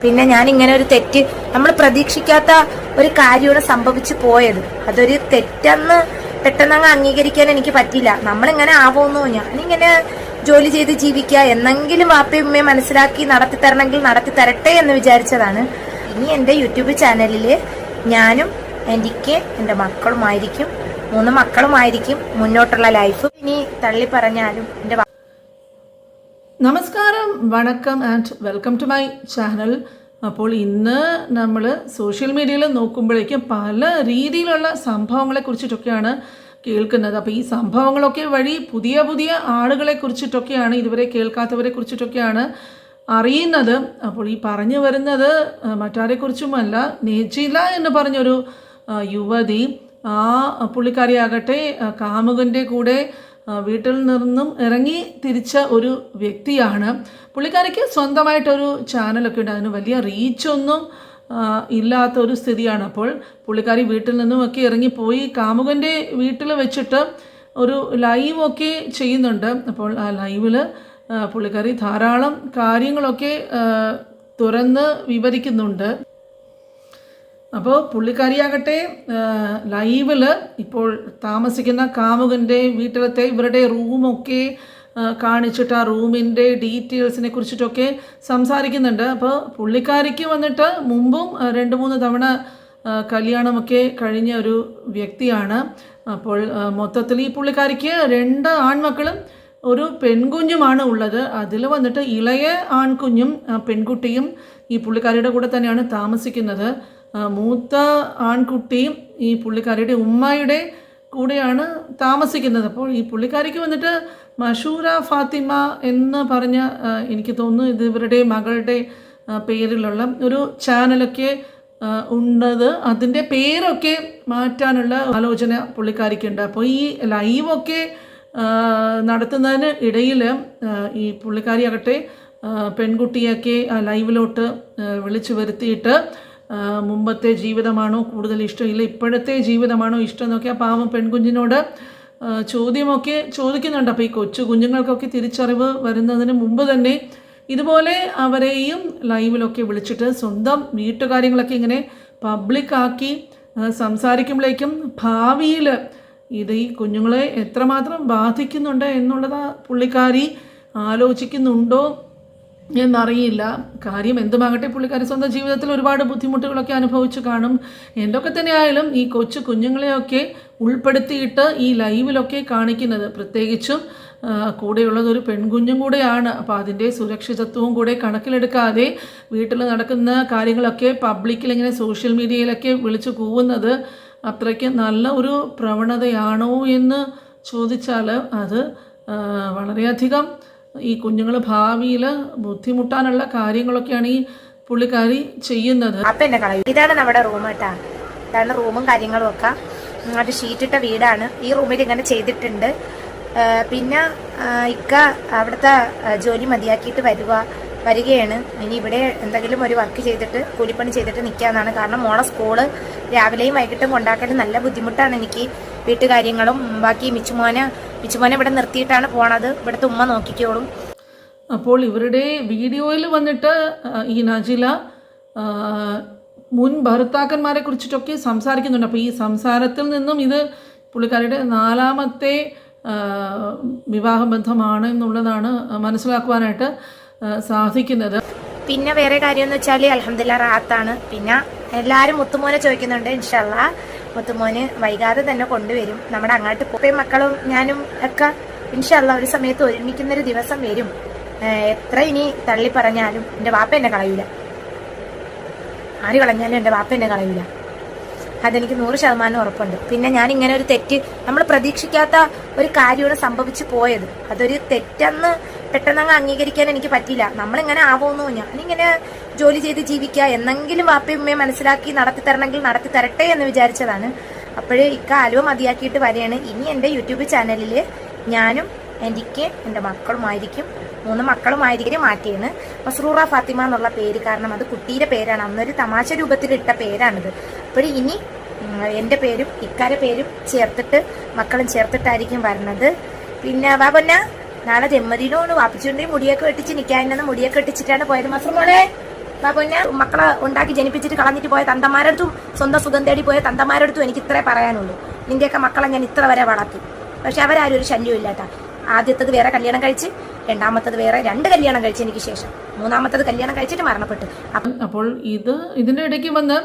പിന്നെ ഞാൻ ഇങ്ങനെ ഒരു തെറ്റ് നമ്മൾ പ്രതീക്ഷിക്കാത്ത ഒരു കാര്യമാണ് സംഭവിച്ചു പോയത്. അതൊരു തെറ്റെന്ന് പെട്ടെന്നങ്ങ് അംഗീകരിക്കാൻ എനിക്ക് പറ്റില്ല നമ്മളിങ്ങനെ ആവുന്നു? ഞാനിങ്ങനെ ജോലി ചെയ്ത് ജീവിക്കുക എന്നെങ്കിലും വാപ്പയും ഉമ്മയും മനസ്സിലാക്കി നടത്തി തരണമെങ്കിൽ നടത്തി തരട്ടെ എന്ന് വിചാരിച്ചതാണ്. ഇനി എന്റെ യൂട്യൂബ് ചാനലിൽ ഞാനും എനിക്ക് എന്റെ മക്കളുമായിരിക്കും മൂന്ന് മക്കളുമായിരിക്കും മുന്നോട്ടുള്ള ലൈഫ് ഇനി തള്ളി പറഞ്ഞാലും എന്റെ നമസ്കാരം. വണക്കം and welcome to my channel അപ്പോൾ ഇന്ന് നമ്മൾ സോഷ്യൽ മീഡിയയിൽ നോക്കുമ്പോഴേക്കും പല രീതിയിലുള്ള സംഭവങ്ങളെ കുറിച്ചിട്ടൊക്കെയാണ് കേൾക്കുന്നത്. അപ്പോൾ ഈ സംഭവങ്ങളൊക്കെ വഴി പുതിയ പുതിയ ആളുകളെ കുറിച്ചിട്ടൊക്കെയാണ് ഇതുവരെ കേൾക്കാത്തവരെ കുറിച്ചിട്ടൊക്കെയാണ് അറിയുന്നത്. അപ്പോൾ ഈ പറഞ്ഞു വരുന്നത് മറ്റാരെക്കുറിച്ചുമല്ല നേച്ചില എന്ന് പറഞ്ഞൊരു യുവതി. ആ പുള്ളിക്കാരിയാകട്ടെ കാമുകന്റെ കൂടെ വീട്ടിൽ നിന്നും ഇറങ്ങി തിരിച്ച ഒരു വ്യക്തിയാണ്. പുള്ളിക്കാരിക്ക് സ്വന്തമായിട്ടൊരു ചാനലൊക്കെ ഉണ്ട്. അതിന് വലിയ റീച്ചൊന്നും ഇല്ലാത്ത ഒരു സ്ഥിതിയാണ്. അപ്പോൾ പുള്ളിക്കാരി വീട്ടിൽ നിന്നുമൊക്കെ ഇറങ്ങിപ്പോയി കാമുകന്റെ വീട്ടിൽ വെച്ചിട്ട് ഒരു ലൈവൊക്കെ ചെയ്യുന്നുണ്ട്. അപ്പോൾ ആ ലൈവിൽ പുള്ളിക്കാരി ധാരാളം കാര്യങ്ങളൊക്കെ തുറന്ന് വിവരിക്കുന്നുണ്ട്. അപ്പോൾ പുള്ളിക്കാരിയാകട്ടെ ലൈവിൽ ഇപ്പോൾ താമസിക്കുന്ന കാമുകന്റെ വീട്ടിലത്തെ ഇവരുടെ റൂമൊക്കെ കാണിച്ചിട്ട് ആ റൂമിന്റെ ഡീറ്റെയിൽസിനെ കുറിച്ചിട്ടൊക്കെ സംസാരിക്കുന്നുണ്ട്. അപ്പോൾ പുള്ളിക്കാരിക്ക് വന്നിട്ട് മുമ്പും രണ്ട് മൂന്ന് തവണ കല്യാണമൊക്കെ കഴിഞ്ഞ ഒരു വ്യക്തിയാണ്. അപ്പോൾ മൊത്തത്തിൽ ഈ പുള്ളിക്കാരിക്ക് രണ്ട് ആൺമക്കളും ഒരു പെൺകുഞ്ഞുമാണ് ഉള്ളത്. അതിൽ വന്നിട്ട് ഇളയ ആൺകുഞ്ഞും പെൺകുട്ടിയും ഈ പുള്ളിക്കാരിയുടെ കൂടെ തന്നെയാണ് താമസിക്കുന്നത്. മൂത്ത ആൺകുട്ടിയും ഈ പുള്ളിക്കാരിയുടെ ഉമ്മയുടെ കൂടെയാണ് താമസിക്കുന്നത്. അപ്പോൾ ഈ പുള്ളിക്കാരിക്ക് വന്നിട്ട് മഷൂര ഫാത്തിമ എന്ന് പറഞ്ഞ എനിക്ക് തോന്നുന്നു ഇത് ഇവരുടെ മകളുടെ പേരിലുള്ള ഒരു ചാനലൊക്കെ ഉണ്ടത്. അതിന്റെ പേരൊക്കെ മാറ്റാനുള്ള ആലോചന പുള്ളിക്കാരിക്കുണ്ട്. അപ്പോൾ ഈ ലൈവൊക്കെ നടത്തുന്നതിന് ഇടയിൽ ഈ പുള്ളിക്കാരിയാകട്ടെ പെൺകുട്ടിയൊക്കെ ലൈവിലോട്ട് വിളിച്ചു വരുത്തിയിട്ട് മുമ്പത്തെ ജീവിതമാണോ കൂടുതൽ ഇഷ്ടം? ഇല്ല ഇപ്പോഴത്തെ ജീവിതമാണോ ഇഷ്ടം എന്നൊക്കെ ആ പാവം പെൺകുഞ്ഞിനോട് ചോദ്യമൊക്കെ ചോദിക്കുന്നുണ്ട്. അപ്പോൾ ഈ കൊച്ചു കുഞ്ഞുങ്ങൾക്കൊക്കെ തിരിച്ചറിവ് വരുന്നതിന് മുമ്പ് തന്നെ ഇതുപോലെ അവരെയും ലൈവിലൊക്കെ വിളിച്ചിട്ട് സ്വന്തം വീട്ടുകാര്യങ്ങളൊക്കെ ഇങ്ങനെ പബ്ലിക്കാക്കി സംസാരിക്കുമ്പോഴേക്കും ഭാവിയിൽ ഇത് ഈ കുഞ്ഞുങ്ങളെ എത്രമാത്രം ബാധിക്കുന്നുണ്ട് എന്നുള്ളത് പുള്ളിക്കാരി ആലോചിക്കുന്നുണ്ടോ എന്നറിയില്ല. കാര്യം എന്തുമാകട്ടെ പുള്ളിക്കാരി സ്വന്തം ജീവിതത്തിൽ ഒരുപാട് ബുദ്ധിമുട്ടുകളൊക്കെ അനുഭവിച്ച് കാണും. എന്തൊക്കെ തന്നെയായാലും ഈ കൊച്ചു കുഞ്ഞുങ്ങളെയൊക്കെ ഉൾപ്പെടുത്തിയിട്ട് ഈ ലൈവിലൊക്കെ കാണിക്കുന്നത്. പ്രത്യേകിച്ചും കൂടെയുള്ളത് ഒരു പെൺകുഞ്ഞും കൂടെയാണ്. അപ്പോൾ അതിന്റെ സുരക്ഷിതത്വവും കൂടെ കണക്കിലെടുക്കാതെ വീട്ടിൽ നടക്കുന്ന കാര്യങ്ങളൊക്കെ പബ്ലിക്കിൽ ഇങ്ങനെ സോഷ്യൽ മീഡിയയിലൊക്കെ വിളിച്ചു കൂവുന്നത് അത്രയ്ക്ക് നല്ല ഒരു പ്രവണതയാണോ എന്ന് ചോദിച്ചാൽ അത് വളരെയധികം ഈ കുഞ്ഞുങ്ങൾ ഭാവിയിൽ ബുദ്ധിമുട്ടാനുള്ള കാര്യങ്ങളൊക്കെയാണ് ഈ പുള്ളിക്കാരി ചെയ്യുന്നത്. അപ്പൊ എന്നെ കളയും. ഇതാണ് നമ്മുടെ റൂം കേട്ടാ. ഇതാണ് റൂമും കാര്യങ്ങളും ഒക്കെ. അത് ഷീറ്റിട്ട വീടാണ്. ഈ റൂമിൽ ഇങ്ങനെ ചെയ്തിട്ടുണ്ട്. പിന്നെ ഇക്ക അവിടുത്തെ ജോലി മതിയാക്കിയിട്ട് വരുക വരികയാണ്. ഇനി ഇവിടെ എന്തെങ്കിലും ഒരു വർക്ക് ചെയ്തിട്ട് കൂലിപ്പണി ചെയ്തിട്ട് നിൽക്കാന്നാണ് കാരണം മോളെ സ്കൂൾ രാവിലെയും വൈകിട്ടും കൊണ്ടാക്കാൻ നല്ല ബുദ്ധിമുട്ടാണ് എനിക്ക് വീട്ടുകാര്യങ്ങളും. ബാക്കി മിച്ചുമോനെ മിച്ചുമോനെ ഇവിടെ നിർത്തിയിട്ടാണ് പോണത്. ഇവിടുത്തെ ഉമ്മ നോക്കിക്കോളും. അപ്പോൾ ഇവരുടെ വീഡിയോയിൽ വന്നിട്ട് ഈ നജില മുൻ ഭർത്താക്കന്മാരെ കുറിച്ചിട്ടൊക്കെ സംസാരിക്കുന്നുണ്ട്. അപ്പോൾ ഈ സംസാരത്തിൽ നിന്നും ഇത് പുള്ളിക്കാരിയുടെ നാലാമത്തെ വിവാഹ ബന്ധമാണ് എന്നുള്ളതാണ് മനസ്സിലാക്കുവാനായിട്ട് സാധിക്കുന്നത്. പിന്നെ വേറെ കാര്യം എന്ന് വെച്ചാൽ അലഹമില്ല റാത്താണ് പിന്നെ എല്ലാവരും മുത്തുമോനെ ചോദിക്കുന്നുണ്ട് ഇൻഷല്ല മുത്തുമോന് വൈകാതെ തന്നെ കൊണ്ടുവരും. നമ്മുടെ അങ്ങോട്ട് പോപ്പയും മക്കളും ഞാനും ഒക്കെ ഇൻഷല്ല ഒരു സമയത്ത് ഒരുമിക്കുന്ന ഒരു ദിവസം വരും. എത്ര ഇനി തള്ളി പറഞ്ഞാലും എന്റെ വാപ്പ എന്നെ കളയൂല. ആര് കളഞ്ഞാലും എന്റെ വാപ്പ എന്നെ കളയൂല. അതെനിക്ക് നൂറ് ശതമാനം ഉറപ്പുണ്ട്. പിന്നെ ഞാൻ ഇങ്ങനെ ഒരു തെറ്റ് നമ്മൾ പ്രതീക്ഷിക്കാത്ത ഒരു കാര്യമാണ് സംഭവിച്ചു പോയത്. അതൊരു തെറ്റെന്ന് പെട്ടെന്ന് അങ്ങ് അംഗീകരിക്കാൻ എനിക്ക് പറ്റില്ല നമ്മളിങ്ങനെ ആവുന്നു ഞാനിങ്ങനെ ജോലി ചെയ്ത് ജീവിക്കുക എന്നെങ്കിലും വാപ്പയും ഉമ്മയും മനസ്സിലാക്കി നടത്തി തരണമെങ്കിൽ നടത്തി തരട്ടെ എന്ന് വിചാരിച്ചതാണ്. അപ്പോഴേ ഇക്ക അലുവ മതിയാക്കിയിട്ട് വരെയാണ് ഇനി എന്റെ യൂട്യൂബ് ചാനലിൽ ഞാനും എനിക്ക് എന്റെ മക്കളുമായിരിക്കും മൂന്ന് മക്കളുമായിരിക്കും മാറ്റിയാണ് മസ്റൂറ ഫാത്തിമ എന്നുള്ള പേര് കാരണം അത് കുട്ടിയുടെ പേരാണ്. അന്നൊരു തമാശ രൂപത്തിൽ ഇട്ട പേരാണിത്. അപ്പോൾ ഇനി എന്റെ പേരും ഇക്കാരെ പേരും ചേർത്തിട്ട് മക്കളും ചേർത്തിട്ടായിരിക്കും വരുന്നത് പിന്നെ ബാബന്ന നാളെ ജന്മദിനമാണ്. വാപ്പിച്ചുണ്ടെങ്കിൽ മുടിയൊക്കെ വെട്ടിച്ച് നിൽക്കാനെന്ന് മുടിയൊക്കെ വെട്ടിച്ചിട്ടാണ് പോയത് മസ്റൂർ മോളെ പിന്നെ മക്കളെ ഉണ്ടാക്കി ജനിപ്പിച്ചിട്ട് കളഞ്ഞിട്ട് പോയ തന്തമാരടുത്തും സ്വന്തം സുഖം തേടി പോയ തന്തമാരടുത്തും എനിക്ക് ഇത്രേ പറയാനുള്ളൂ. നിന്റെയൊക്കെ മക്കളെ ഞാൻ ഇത്ര വരെ വളർത്തി. പക്ഷെ അവരാരും ഒരു ശല്യവും ഇല്ലാട്ടാ ആദ്യത്തത് വേറെ കല്യാണം കഴിച്ച് രണ്ടാമത്തത് വേറെ രണ്ട് കല്യാണം കഴിച്ച് എനിക്ക് ശേഷം. മൂന്നാമത്തത് കല്യാണം കഴിച്ചിട്ട് മരണപ്പെട്ടു. അപ്പം അപ്പോൾ ഇത് ഇതിന്റെ ഇടയ്ക്ക് വന്ന്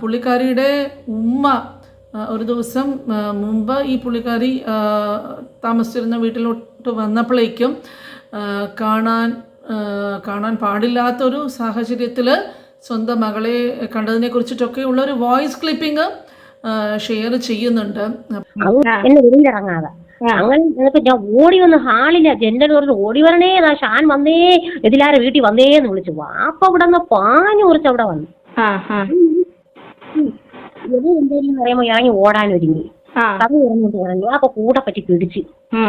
പുള്ളിക്കാരിയുടെ ഉമ്മ ഒരു ദിവസം മുമ്പ് ഈ പുള്ളിക്കാരി താമസിച്ചിരുന്ന വീട്ടിലോട്ട് വന്നപ്പോഴേക്കും കാണാൻ കാണാൻ പാടില്ലാത്തൊരു സാഹചര്യത്തിൽ സ്വന്തം മകളെ കണ്ടതിനെ കുറിച്ചിട്ടൊക്കെ ഉള്ളൊരു വോയിസ് ക്ലിപ്പിംഗ് ഷെയർ ചെയ്യുന്നുണ്ട്. എന്നെ അങ്ങനെ എന്നിട്ട് ഞാൻ ഓടി വന്ന് ഹാളില്ല ജനൽ തുറന്ന് ഓടി വരണേ നാ ഷാൻ വന്നേ എതിലാരെ വീട്ടിൽ വന്നേ എന്ന് വിളിച്ചു വാപ്പ ഇവിടെ നിന്ന് പാഞ്ഞു കുറിച്ച് അവിടെ വന്നു. ഇത് എന്തേലും പറയുമ്പോ ഞാൻ ഓടാൻ ഒരുങ്ങി. കഥ തുറന്നിട്ട് പറഞ്ഞു അപ്പൊ കൂടെ പറ്റി പിടിച്ച്.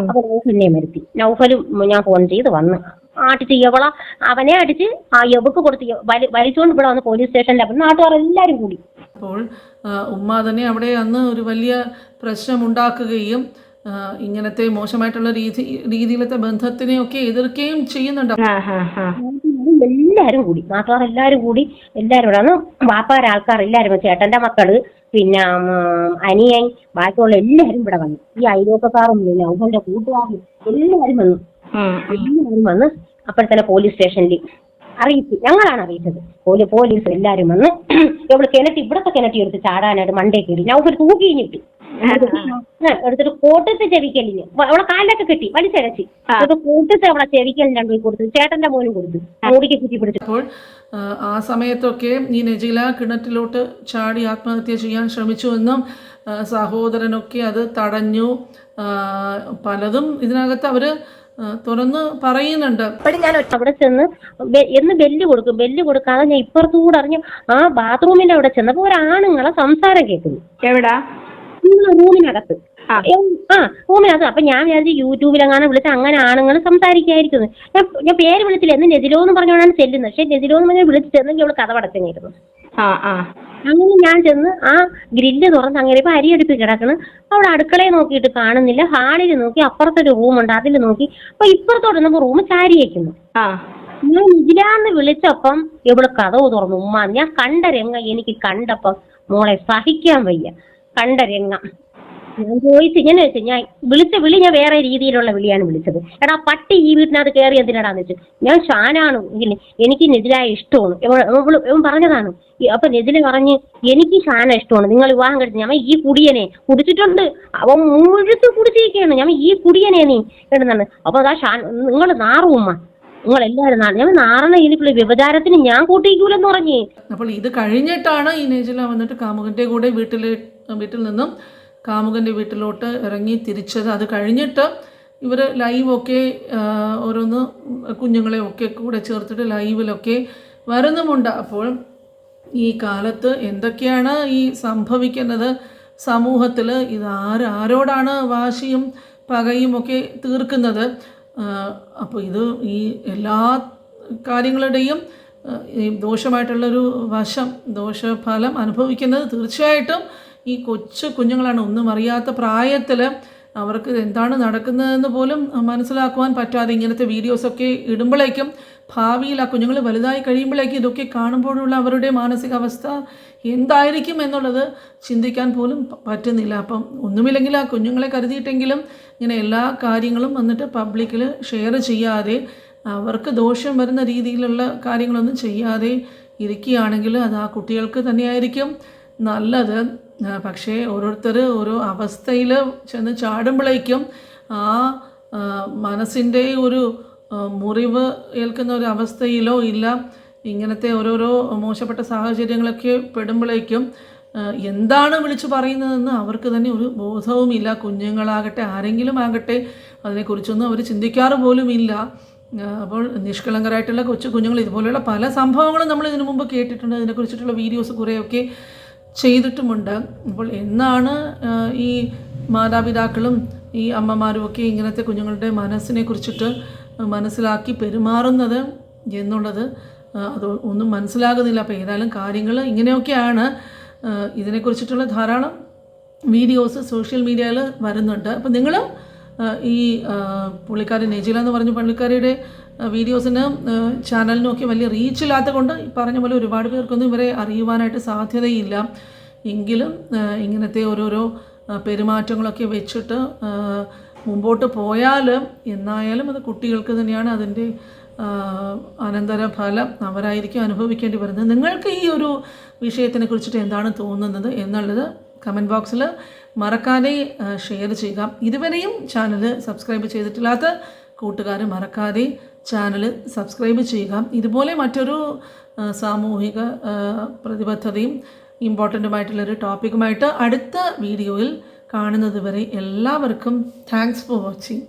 അപ്പൊ നൗഫലിനെ വരുത്തി. നൗഫലും ഞാൻ ഫോൺ ചെയ്ത് വന്ന്. ആട്ടിച്ച് എവള അവനെ അടിച്ച് ആ എവക്ക് കൊടുത്ത് വലിച്ചുകൊണ്ട് ഇവിടെ വന്ന് പോലീസ് സ്റ്റേഷനിൽ അപ്പം നാട്ടുകാർ എല്ലാരും കൂടി. അപ്പോൾ ഉമ്മ തന്നെ അവിടെ അന്ന് ഒരു വലിയ പ്രശ്നമുണ്ടാക്കുകയും ആ, ഇങ്ങനത്തെ മോശമായിട്ടുള്ള രീതി രീതിയിലത്തെ ബന്ധത്തിനെയൊക്കെ എതിർക്കുകയും ചെയ്യുന്നുണ്ട്. എല്ലാരും കൂടി നാട്ടുകാർ എല്ലാരും കൂടി എല്ലാരും കൂടെ. അന്ന് വാപ്പാര ആൾക്കാർ എല്ലാരും. ചേട്ടന്റെ മക്കൾ പിന്നെ അനിയൻ ബാക്കിയുള്ള എല്ലാരും ഇവിടെ വന്നു. ഈ അയലോക്കക്കാരും പിന്നെ അവരുടെ കൂട്ടുകാരും എല്ലാരും വന്നു. എല്ലാരും വന്ന് അപ്പോഴത്തന്നെ പോലീസ് സ്റ്റേഷനിൽ അറിയിച്ചു ഞങ്ങളാണ് അറിയിച്ചത്. പോലീസ് എല്ലാരും വന്ന് ഇവിടെ കിണറ്റി ഇവിടത്തെ കിണറ്റി എടുത്ത് ചാടാനായിട്ട് മണ്ടേ കയറി. ഞാൻ ഒരു തൂക്കിഞ്ഞിട്ട് എടുത്തിട്ട് കോട്ടത്തെ ചെവിക്കലിന്. അവളെ കാലിലൊക്കെ കെട്ടി. വലിച്ചരച്ചി എന്നിട്ട് കോട്ടത്തെ അവളെ ചെവിക്കലിന് രണ്ടു കൊടുത്തു. ചേട്ടന്റെ മോനും കൊടുത്തു. മൂടിക്ക് ചുറ്റി പിടിച്ചപ്പോൾ ആ, സമയത്തൊക്കെ ഈ നജില കിണറ്റിലോട്ട് ചാടി ആത്മഹത്യ ചെയ്യാൻ ശ്രമിച്ചുവെന്നും എന്നും സഹോദരനൊക്കെ അത് തടഞ്ഞു. പലതും ഇതിനകത്ത് അവർ തുറന്ന് പറയുന്നുണ്ട്. അപ്പഴും ഞാൻ അവിടെ ചെന്ന് എന്ന് ബെല്ല് കൊടുക്കും. ബെല്ല് കൊടുക്കാതെ ഞാൻ ഇപ്പുറത്തുകൂടെ അറിഞ്ഞു ആ ബാത്റൂമിന്റെ അവിടെ ചെന്നപ്പോ ഒരാണുങ്ങളെ സംസാരം കേൾക്കുന്നു. എവിടാ? റൂമിനകത്ത്. ആ. റൂമിനകത്ത്. അപ്പൊ ഞാൻ വിചാരിച്ചു യൂട്യൂബിലെങ്ങാനും വിളിച്ച് അങ്ങനെ ആണുങ്ങൾ സംസാരിക്കായിരിക്കുന്നു. ഞാൻ ഞാൻ പേര് വിളിച്ചില്ല. എന്ന് നെജിലോ എന്ന് പറഞ്ഞോണ്ടാണ് ചെല്ലുന്നത്. പക്ഷെ നെജിലോ എന്ന് പറഞ്ഞാൽ വിളിച്ച് ചെന്നെങ്കിൽ അവൾ കഥ പടച്ചനായിരുന്നു ആ ആ. അങ്ങനെ ഞാൻ ചെന്ന് ആ ഗ്രില്ല് തുറന്ന് അങ്ങനെ ഇപ്പൊ അരിയെടുപ്പ് കിടക്കണ്. അവിടെ അടുക്കളയെ നോക്കിയിട്ട് കാണുന്നില്ല. ഹാളിൽ നോക്കി അപ്പുറത്തൊരു റൂമുണ്ട്. അതിൽ നോക്കി. അപ്പൊ ഇപ്പുറത്തോട്ട് നമ്മൾ റൂം ചാരി വയ്ക്കുന്നു ആ. ഞാൻ ഇതിലാന്ന് വിളിച്ചപ്പം ഇവിടെ കഥവ് തുറന്നു. ഉമ്മ ഞാൻ കണ്ട രംഗം എനിക്ക് കണ്ടപ്പം മോളെ സഹിക്കാൻ വയ്യ. കണ്ട രംഗം ഞാൻ ചോദിച്ചു ഇങ്ങനെ വെച്ചു ഞാൻ വിളിച്ച വിളി ഞാൻ വേറെ രീതിയിലുള്ള വിളിയാണ് വിളിച്ചത്. എടാ പട്ടി ഈ വീട്ടിനകത്ത് കയറി എന്തിനാടാന്ന് വെച്ചു? ഞാൻ ഷാനാണ്? എനിക്ക് നെതിലായ ഇഷ്ടമാണ്. ഇവൻ പറഞ്ഞതാണ്. അപ്പൊ നെതില പറഞ്ഞ് എനിക്ക് ഷാന ഇഷ്ടമാണ്. നിങ്ങൾ വിവാഹം കഴിച്ചു ഞാൻ ഈ കുടിയനെ കുടിച്ചിട്ടുണ്ട്. അവൻ മുഴുത്ത് കുടിച്ചിരിക്കുകയാണ്. ഞാൻ ഈ കുടിയനെ നീ എന്നാണ് അപ്പൊ അതാ ഷാൻ നിങ്ങൾ നാറുമ്മ നിങ്ങൾ എല്ലാവരും ഞാൻ നാറണ ഇനിയിപ്പോൾ വ്യവചാരത്തിന് ഞാൻ കൂട്ടിക്കൂലെന്ന് പറഞ്ഞു. അപ്പോൾ ഇത് കഴിഞ്ഞിട്ടാണ് ഈ നെജില വന്നിട്ട് കാമുകന്റെ കൂടെ വീട്ടിൽ വീട്ടിൽ നിന്നും കാമുകന്റെ വീട്ടിലോട്ട് ഇറങ്ങി തിരിച്ചത്. അത് കഴിഞ്ഞിട്ട് ഇവർ ലൈവൊക്കെ ഓരോന്ന് കുഞ്ഞുങ്ങളെ ഒക്കെ കൂടെ ചേർത്തിട്ട് ലൈവിലൊക്കെ വരുന്നുമുണ്ട്. അപ്പോൾ ഈ കാലത്ത് എന്തൊക്കെയാണ് ഈ സംഭവിക്കുന്നത്? സമൂഹത്തിൽ ഇത് ആര് ആരോടാണ് വാശിയും പകയും ഒക്കെ തീർക്കുന്നത്? അപ്പോൾ ഇത് ഈ എല്ലാ കാര്യങ്ങളുടെയും ദോഷമായിട്ടുള്ളൊരു വശം ദോഷഫലം അനുഭവിക്കുന്നത് തീർച്ചയായിട്ടും ഈ കൊച്ചു കുഞ്ഞുങ്ങളാണ് ഒന്നും അറിയാത്ത പ്രായത്തിൽ അവർക്ക് എന്താണ് നടക്കുന്നതെന്ന് പോലും മനസ്സിലാക്കുവാൻ പറ്റാതെ ഇങ്ങനത്തെ വീഡിയോസൊക്കെ ഇടുമ്പോഴേക്കും ഭാവിയിൽ ആ കുഞ്ഞുങ്ങൾ വലുതായി കഴിയുമ്പോഴേക്കും ഇതൊക്കെ കാണുമ്പോഴുള്ള അവരുടെ മാനസികാവസ്ഥ എന്തായിരിക്കും എന്നുള്ളത് ചിന്തിക്കാൻ പോലും പറ്റുന്നില്ല. അപ്പം ഒന്നുമില്ലെങ്കിൽ ആ കുഞ്ഞുങ്ങളെ കരുതിയിട്ടെങ്കിലും ഇങ്ങനെ എല്ലാ കാര്യങ്ങളും വന്നിട്ട് പബ്ലിക്കിൽ ഷെയർ ചെയ്യാതെ അവർക്ക് ദോഷം വരുന്ന രീതിയിലുള്ള കാര്യങ്ങളൊന്നും ചെയ്യാതെ ഇരിക്കുകയാണെങ്കിൽ അത് ആ കുട്ടികൾക്ക് തന്നെയായിരിക്കും. നല്ലത്. പക്ഷേ ഓരോരുത്തർ ഓരോ അവസ്ഥയിൽ ചെന്ന് ചാടുമ്പോഴേക്കും ആ മനസ്സിന്റെ ഒരു മുറിവ് ഏൽക്കുന്ന ഒരു അവസ്ഥയിലോ ഇല്ല ഇങ്ങനത്തെ ഓരോരോ മോശപ്പെട്ട സാഹചര്യങ്ങളൊക്കെ പെടുമ്പോഴേക്കും എന്താണ് വിളിച്ചു പറയുന്നതെന്ന് അവർക്ക് തന്നെ ഒരു ബോധവുമില്ല. കുഞ്ഞുങ്ങളാകട്ടെ ആരെങ്കിലും ആകട്ടെ അതിനെക്കുറിച്ചൊന്നും അവർ ചിന്തിക്കാറ് ഇല്ല അപ്പോൾ നിഷ്കളങ്കരായിട്ടുള്ള കൊച്ചു കുഞ്ഞുങ്ങൾ ഇതുപോലെയുള്ള പല സംഭവങ്ങളും നമ്മൾ ഇതിനു മുമ്പ് കേട്ടിട്ടുണ്ട്. അതിനെക്കുറിച്ചിട്ടുള്ള വീഡിയോസ് കുറേയൊക്കെ ചെയ്തിട്ടുമുണ്ട്. അപ്പോൾ എന്നാണ് ഈ മാതാപിതാക്കളും ഈ അമ്മമാരും ഒക്കെ ഇങ്ങനത്തെ കുഞ്ഞുങ്ങളുടെ മനസ്സിനെ കുറിച്ചിട്ട് മനസ്സിലാക്കി പെരുമാറുന്നത് എന്നുള്ളത് അത് ഒന്നും മനസ്സിലാകുന്നില്ല. അപ്പോൾ ഏതായാലും കാര്യങ്ങൾ ഇങ്ങനെയൊക്കെയാണ് ഇതിനെക്കുറിച്ചിട്ടുള്ള ധാരാളം വീഡിയോസ് സോഷ്യൽ മീഡിയയിൽ വരുന്നുണ്ട്. അപ്പോൾ നിങ്ങളും ആ, ഈ പുള്ളിക്കാരൻ പുള്ളിക്കാരി നെജില എന്ന് പറഞ്ഞ പുള്ളിക്കാരിയുടെ വീഡിയോസിന് ചാനലിനൊക്കെ വലിയ റീച്ചില്ലാത്ത കൊണ്ട് പറഞ്ഞ പോലെ ഒരുപാട് പേർക്കൊന്നും ഇവരെ അറിയുവാനായിട്ട് സാധ്യതയില്ല. എങ്കിലും ഇങ്ങനത്തെ ഓരോരോ പെരുമാറ്റങ്ങളൊക്കെ വെച്ചിട്ട് മുമ്പോട്ട് പോയാൽ എന്നായാലും അത് കുട്ടികൾക്ക് തന്നെയാണ് അതിന്റെ അനന്തരഫലം അവരായിരിക്കും അനുഭവിക്കേണ്ടി വരുന്നത്. നിങ്ങൾക്ക് ഈ ഒരു വിഷയത്തിനെ കുറിച്ചിട്ട് എന്താണ് തോന്നുന്നത് എന്നുള്ളത് കമന്റ് ബോക്സിൽ മറക്കാതെ ഷെയർ ചെയ്യുക. ഇതുവരെയും ചാനൽ സബ്സ്ക്രൈബ് ചെയ്തിട്ടില്ലാത്ത കൂട്ടുകാർ മറക്കാതെ ചാനൽ സബ്സ്ക്രൈബ് ചെയ്യുക. ഇതുപോലെ മറ്റൊരു സാമൂഹിക പ്രതിബദ്ധതയും ഇമ്പോർട്ടന്റുമായിട്ടുള്ളൊരു ടോപ്പിക്കുമായിട്ട് അടുത്ത വീഡിയോയിൽ കാണുന്നത് വരെ എല്ലാവർക്കും താങ്ക്സ് ഫോർ വാച്ചിങ്